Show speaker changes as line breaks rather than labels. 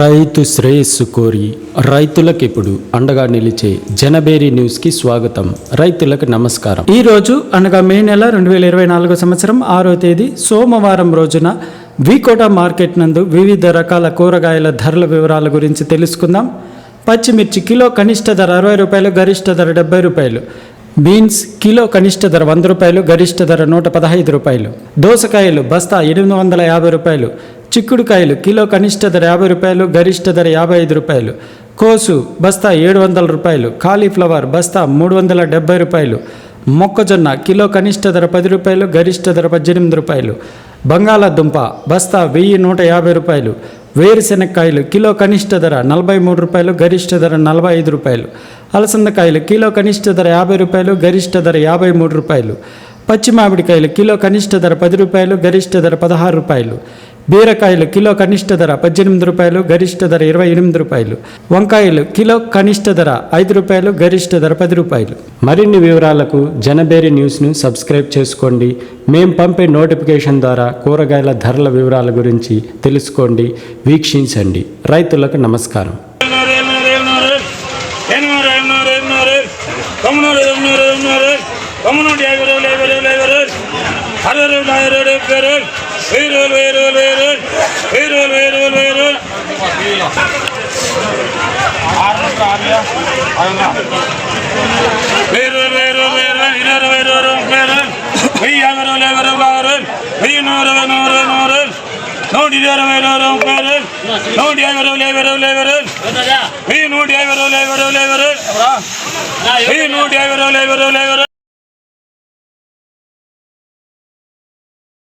రైతు శ్రేయస్సు కోరి రైతులకు ఇప్పుడు అండగా నిలిచే జనబేరి న్యూస్కి స్వాగతం. రైతులకు నమస్కారం.
ఈ రోజు అనగా మే నెల రెండు వేల ఇరవై నాలుగో సంవత్సరం ఆరో తేదీ సోమవారం రోజున వికోట మార్కెట్ నందు వివిధ రకాల కూరగాయల ధరల వివరాల గురించి తెలుసుకుందాం. పచ్చిమిర్చి కిలో కనిష్ట ధర అరవై రూపాయలు గరిష్ట ధర డెబ్బై రూపాయలు. బీన్స్ కిలో కనిష్ట ధర వంద రూపాయలు గరిష్ట ధర నూట పదహైదు రూపాయలు. దోసకాయలు బస్తా ఎనిమిది వందల యాభై రూపాయలు చిక్కుడుకాయలు కిలో కనిష్ట ధర యాభై రూపాయలు గరిష్ట ధర యాభై ఐదు రూపాయలు. కోసు బస్తా ఏడు వందల రూపాయలు కాలీఫ్లవర్ బస్తా మూడు వందల డెబ్బై రూపాయలు. మొక్కజొన్న కిలో కనిష్ట ధర పది రూపాయలు గరిష్ట ధర పద్దెనిమిది రూపాయలు. బంగాళాదుంప బస్తా వెయ్యి నూట యాభై రూపాయలు. వేరుశెనక్కాయలు కిలో కనిష్ట ధర నలభై మూడు రూపాయలు గరిష్ట ధర నలభై ఐదు రూపాయలు. అలసందకాయలు కిలో కనిష్ట ధర యాభై రూపాయలు గరిష్ట ధర యాభై మూడు రూపాయలు. పచ్చి మామిడికాయలు కిలో కనిష్ట ధర పది రూపాయలు గరిష్ట ధర పదహారు రూపాయలు. బీరకాయలు కిలో కనిష్ట ధర పద్దెనిమిది రూపాయలు గరిష్ట ధర ఇరవై ఎనిమిది రూపాయలు వంకాయలు కిలో కనిష్ట ధర ఐదు రూపాయలు గరిష్ట ధర పది రూపాయలు
మరిన్ని వివరాలకు జనబేరి న్యూస్ను సబ్స్క్రైబ్ చేసుకోండి మేం పంపే నోటిఫికేషన్ ద్వారా కూరగాయల ధరల వివరాల గురించి తెలుసుకోండి వీక్షించండి రైతులకు నమస్కారం
నూటి ఇరవై ఇరవై పేరు నూటి యాభై రోజులు యాభై రోజులు యాభై రోజులు వెయ్యి నూట యాభై రోజులు యాభై రోజులు యాభై రోజులు వెయ్యి నూట యాభై రోజులు యాభై రోజులు యాభై రోజులు